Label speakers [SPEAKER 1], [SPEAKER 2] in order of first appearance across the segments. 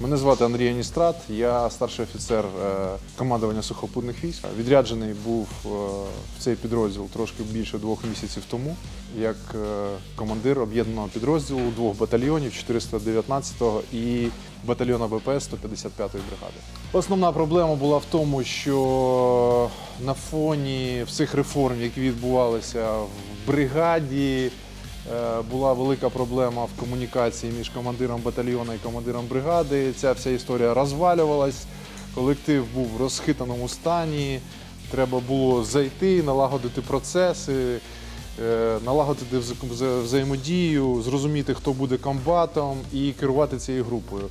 [SPEAKER 1] Мене звати Андрій Аністрат, я старший офіцер е, командування сухопутних військ. Відряджений був е, в цей підрозділ трошки більше двох місяців тому, як е, командир об'єднаного підрозділу двох батальйонів 419-го і батальйона БПС 155-ї бригади. Основна проблема була в тому, що на фоні всіх реформ, які відбувалися в бригаді, була велика проблема в комунікації між командиром батальйону і командиром бригади. Ця вся історія розвалювалась. Колектив був в розхитаному стані. Треба було зайти, налагодити процеси, е, налагодити вза- вза- взаємодію, зрозуміти, хто буде комбатом і керувати цією групою.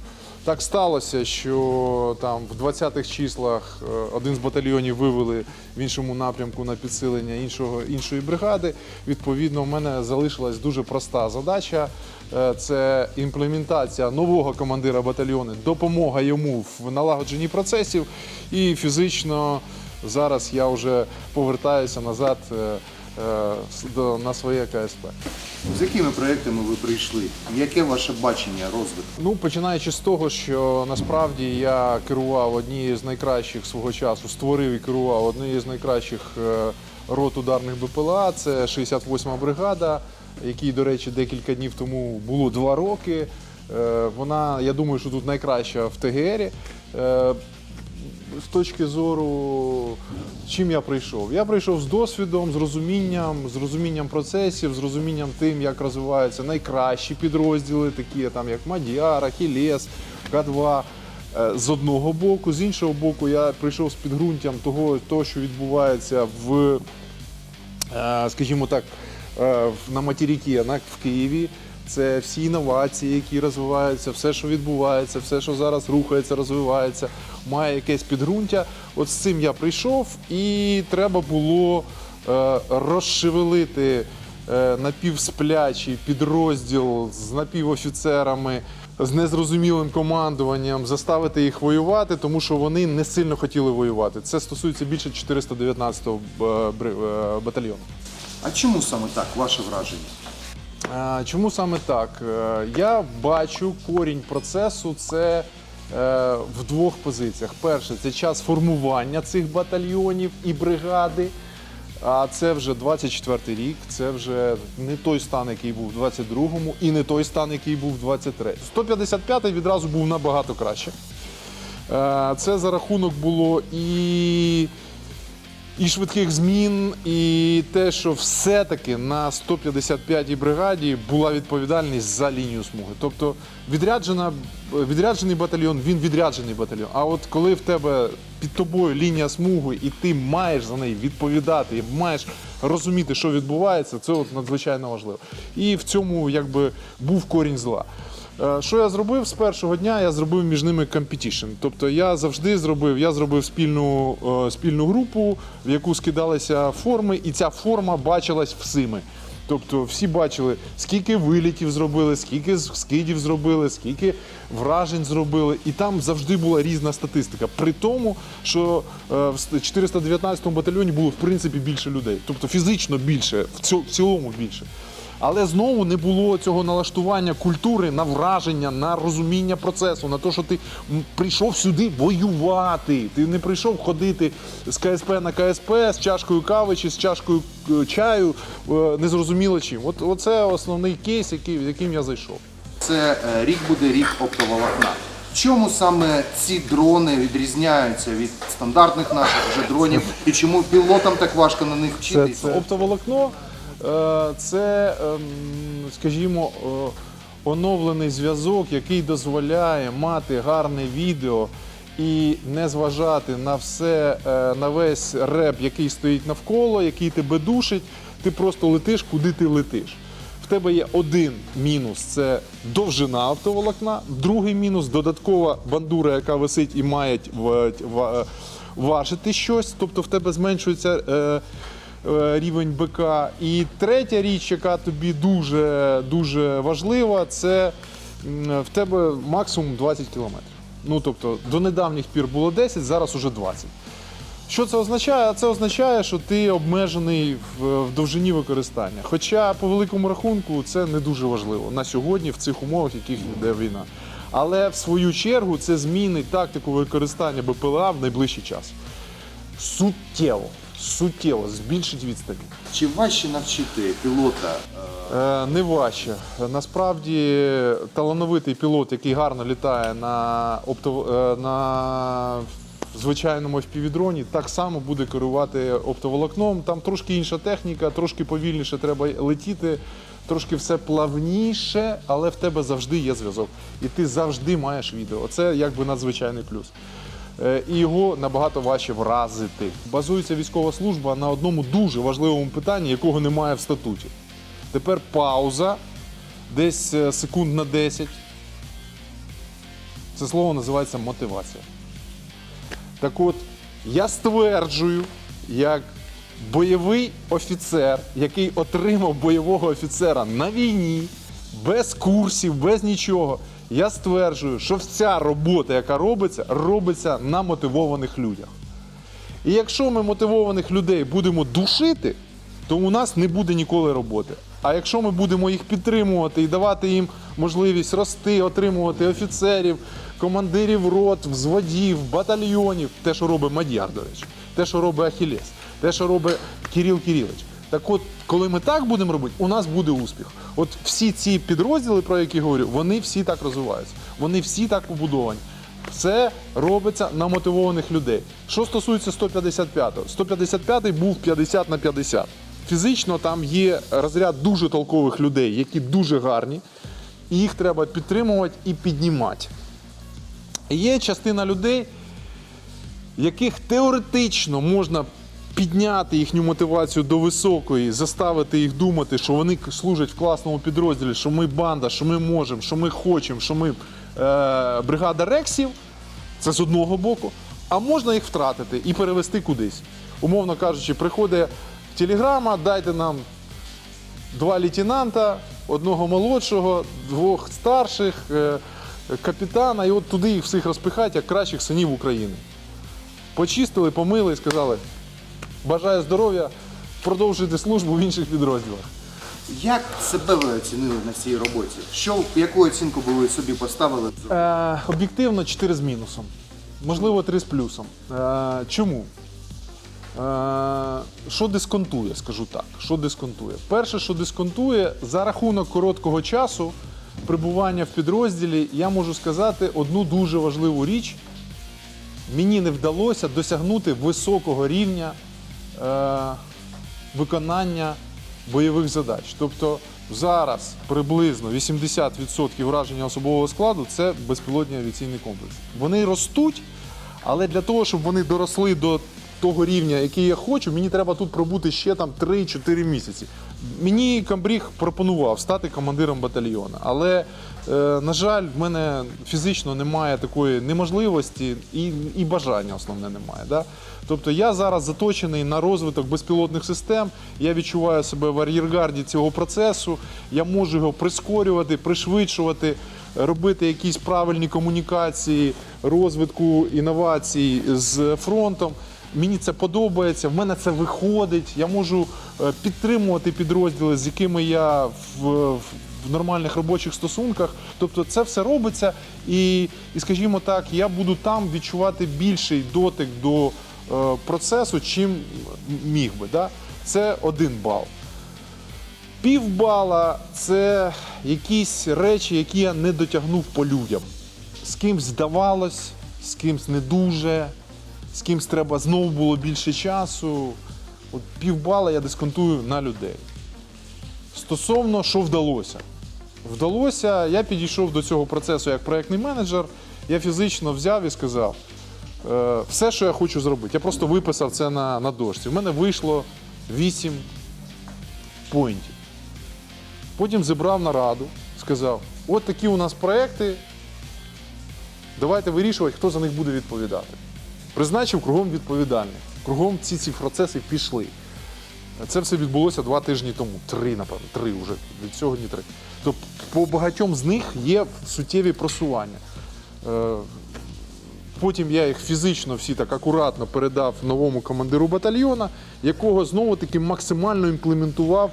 [SPEAKER 1] Так сталося, що там в 20-х числах е, один з батальйонів вивели в іншому напрямку на підсилення іншого, іншої бригади. Відповідно, в мене залишилась дуже проста задача. Е, Це імплементація нового командира батальйону, допомога йому в налагодженні процесів. І фізично зараз я вже повертаюся назад е, е, на своє КСП.
[SPEAKER 2] З якими проектами ви прийшли? Яке ваше бачення розвитку?
[SPEAKER 1] Ну, починаючи з того, що насправді я керував однією з найкращих свого часу, створив і керував однією з найкращих е, рот ударних БПЛА. Це 68-ма бригада, якій, до речі, декілька днів тому було два роки. Е, Вона, я думаю, що тут найкраща в ТГРі. З точки зору, чим я прийшов? Я прийшов з досвідом, з розумінням, з розумінням процесів, з розумінням тим, як розвиваються найкращі підрозділи, такі там як Мадіар, Ахілес, К2. Е, З одного боку, з іншого боку, я прийшов з підґрунтям того, того що відбувається в е, скажімо так, е, на материкі, на- в Києві. Це всі інновації, які розвиваються, все, що відбувається, все, що зараз рухається, розвивається, має якесь підґрунтя. От з цим я прийшов, і треба було е, розшевелити е, напівсплячий підрозділ з напівофіцерами, з незрозумілим командуванням, заставити їх воювати, тому що вони не сильно хотіли воювати. Це стосується більше 419-го б- бри- е, батальйону.
[SPEAKER 2] А чому саме так, ваше враження?
[SPEAKER 1] Е, Чому саме так? Е, Я бачу корінь процесу це е, в двох позиціях. Перше, це час формування цих батальйонів і бригади. А це вже 24-й рік, це вже не той стан, який був в 22-му, і не той стан, який був в 23-му. 155-й відразу був набагато краще. Е, Це за рахунок було і і швидких змін, і те, що все-таки на 155-й бригаді була відповідальність за лінію смуги. Тобто відряджена, відряджений батальйон, він відряджений батальйон. А от коли в тебе під тобою лінія смуги, і ти маєш за неї відповідати, і маєш розуміти, що відбувається, це от надзвичайно важливо. І в цьому якби був корінь зла. Е, Що я зробив з першого дня? Я зробив між ними компетішн. Тобто я завжди зробив, я зробив спільну, е, спільну групу, в яку скидалися форми, і ця форма бачилась всіми. Тобто всі бачили, скільки вилітів зробили, скільки скидів зробили, скільки вражень зробили. І там завжди була різна статистика. При тому, що е, в с- 419 батальйоні було в принципі більше людей. Тобто фізично більше, в цілому більше. Але знову не було цього налаштування культури на враження, на розуміння процесу, на те, що ти прийшов сюди воювати. Ти не прийшов ходити з КСП на КСП з чашкою кави чи з чашкою е, чаю, е, незрозуміло чим. От оце основний кейс, який, яким я зайшов.
[SPEAKER 2] Це е, рік буде рік оптоволокна. Чому саме ці дрони відрізняються від стандартних наших вже дронів? І чому пілотам так важко на них вчитися?
[SPEAKER 1] це оптоволокно, е, це, ем, скажімо, е, оновлений зв'язок, який дозволяє мати гарне відео і не зважати на все, е, на весь реп, який стоїть навколо, який тебе душить. Ти просто летиш, куди ти летиш. В тебе є один мінус це довжина оптоволокна, другий мінус додаткова бандура, яка висить і має важити щось, тобто в тебе зменшується е, е, рівень БК. І третя річ, яка тобі дуже, дуже важлива, це в тебе максимум 20 кілометрів. Ну тобто до недавніх пір було 10, зараз уже 20. Що це означає? Це означає, що ти обмежений в, в довжині використання. Хоча, по великому рахунку, це не дуже важливо на сьогодні, в цих умовах, в яких йде війна. Але в свою чергу це змінить тактику використання БПЛА в найближчий час. Суттєво, суттєво збільшить відстані.
[SPEAKER 2] Чи важче навчити пілота? е,
[SPEAKER 1] Е, Не важче. Насправді талановитий пілот, який гарно літає на, опто, е, на звичайному FPV-дроні, так само буде керувати оптоволокном. Там трошки інша техніка, трошки повільніше треба летіти, трошки все плавніше, але в тебе завжди є зв'язок. І ти завжди маєш відео. Це якби надзвичайний плюс. Е, І його набагато важче вразити. Базується військова служба на одному дуже важливому питанні, якого немає в статуті. Тепер пауза, десь е, секунд на 10. Це слово називається мотивація. Так от, я стверджую, як бойовий офіцер, який отримав бойового офіцера на війні, без курсів, без нічого. Я стверджую, що вся робота, яка робиться, робиться на мотивованих людях. І якщо ми мотивованих людей будемо душити, то у нас не буде ніколи роботи. А якщо ми будемо їх підтримувати і давати їм можливість рости, отримувати офіцерів, командирів рот, взводів, батальйонів, те, що робить речі, те, що робить Ахілес, те, що робить Кирил Кирилович. Так от, коли ми так будемо робити, у нас буде успіх. От всі ці підрозділи, про які говорю, вони всі так розвиваються, вони всі так побудовані. Це робиться на мотивованих людей. Що стосується 155-го, 155-й був 50 на 50. Фізично там є розряд дуже толкових людей, які дуже гарні, і їх треба підтримувати і піднімати. Є частина людей, яких теоретично можна підняти їхню мотивацію до високої, заставити їх думати, що вони служать в класному підрозділі, що ми банда, що ми можемо, що ми хочемо, що ми е, бригада рексів. Це з одного боку. А можна їх втратити і перевести кудись. Умовно кажучи, приходить телеграма, дайте нам два лейтенанта, одного молодшого, двох старших, е, капітана, і от туди їх всіх розпихати, як кращих синів України. Почистили, помили і сказали: бажаю здоров'я, продовжуйте службу в інших підрозділах.
[SPEAKER 2] Як себе ви оцінили на цій роботі? Що, яку оцінку би ви собі поставили?
[SPEAKER 1] Е, об'єктивно 4 з мінусом. Можливо, 3 з плюсом. Е, чому? Е, що дисконтує, скажу так. Що дисконтує? Перше, що дисконтує, за рахунок короткого часу прибування в підрозділі, я можу сказати одну дуже важливу річ. Мені не вдалося досягнути високого рівня виконання бойових задач. Тобто зараз приблизно 80% враження особового складу це безпілотні авіаційний комплекс. Вони ростуть, але для того, щоб вони доросли до того рівня, який я хочу, мені треба тут пробути ще там 3-4 місяці. Мені Камбріг пропонував стати командиром батальйону, але, е, на жаль, в мене фізично немає такої неможливості і, і бажання основне немає. Да? Тобто я зараз заточений на розвиток безпілотних систем. Я відчуваю себе в ар'єргарді цього процесу. Я можу його прискорювати, пришвидшувати, робити якісь правильні комунікації, розвитку інновацій з фронтом. Мені це подобається, в мене це виходить. Я можу е, підтримувати підрозділи, з якими я в, в нормальних робочих стосунках. Тобто це все робиться, і, і скажімо так, я буду там відчувати більший дотик до е, процесу, чим міг би. Да? Це один бал. Півбала це якісь речі, які я не дотягнув по людям. З кимсь здавалось, з кимсь не дуже, з кимсь треба знову було більше часу. От півбала я дисконтую на людей. Стосовно, що вдалося. Вдалося, я підійшов до цього процесу як проєктний менеджер. Я фізично взяв і сказав е, все, що я хочу зробити. Я просто виписав це на, на дошці. У мене вийшло 8 поінтів. Потім зібрав нараду, сказав: от такі у нас проекти. Давайте вирішувати, хто за них буде відповідати. Призначив кругом відповідальних. Кругом ці ці процеси пішли. Це все відбулося два тижні тому. Три, напевно, три вже. Від сьогодні три. Тобто по багатьом з них є суттєві просування. Е, Потім я їх фізично всі так акуратно передав новому командиру батальйона, якого знову таки максимально імплементував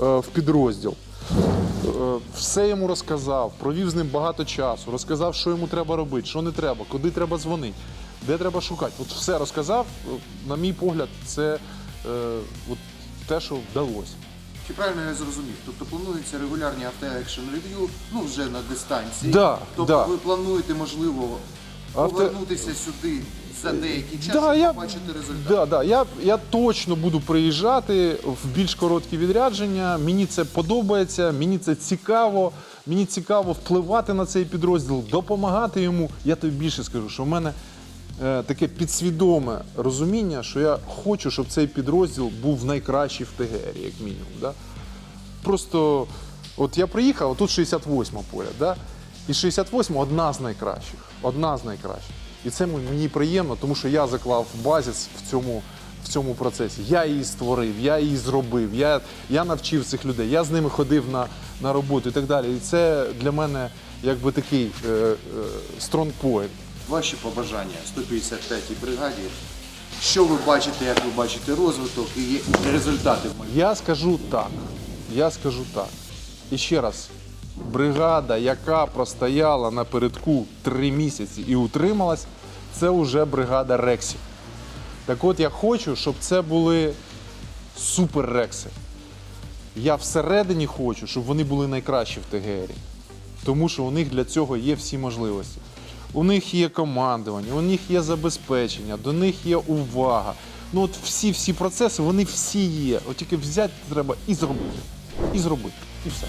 [SPEAKER 1] е, в підрозділ. е, все йому розказав, провів з ним багато часу, розказав, що йому треба робити, що не треба, куди треба дзвонити, де треба шукати. От все розказав. На мій погляд, це е, от те, що вдалося.
[SPEAKER 2] Чи правильно я зрозумів? Тобто плануються регулярні авто-екшн рев'ю, ну вже на дистанції.
[SPEAKER 1] Да,
[SPEAKER 2] тобто
[SPEAKER 1] да.
[SPEAKER 2] ви плануєте, можливо,
[SPEAKER 1] Авто-
[SPEAKER 2] повернутися сюди за деякий час
[SPEAKER 1] Да,
[SPEAKER 2] і
[SPEAKER 1] я,
[SPEAKER 2] побачити результат.
[SPEAKER 1] да, да, я, я точно буду приїжджати в більш короткі відрядження. Мені це подобається, мені це цікаво. Мені цікаво впливати на цей підрозділ, допомагати йому. Я тобі більше скажу, що в мене таке підсвідоме розуміння, що я хочу, щоб цей підрозділ був найкращий в ТГР, як мінімум. Да? Просто от я приїхав, тут 68 поряд, да? і 68 одна з найкращих. Одна з найкращих. І це мені приємно, тому що я заклав базіс в цьому, в цьому процесі. Я її створив, я її зробив, я, я навчив цих людей, я з ними ходив на, на роботу і так далі. І це для мене якби такий е, е, point.
[SPEAKER 2] Ваші побажання 155-й бригаді. Що ви бачите, як ви бачите розвиток і результати?
[SPEAKER 1] Я скажу так. Я скажу так. І ще раз, бригада, яка простояла напередку три місяці і утрималась, це вже бригада Рексів. Так от я хочу, щоб це були супер Рекси. Я всередині хочу, щоб вони були найкращі в ТГРі. Тому що у них для цього є всі можливості. У них є командування, у них є забезпечення, до них є увага. Ну от всі всі процеси, вони всі є. От тільки взяти треба і зробити. І зробити. І все.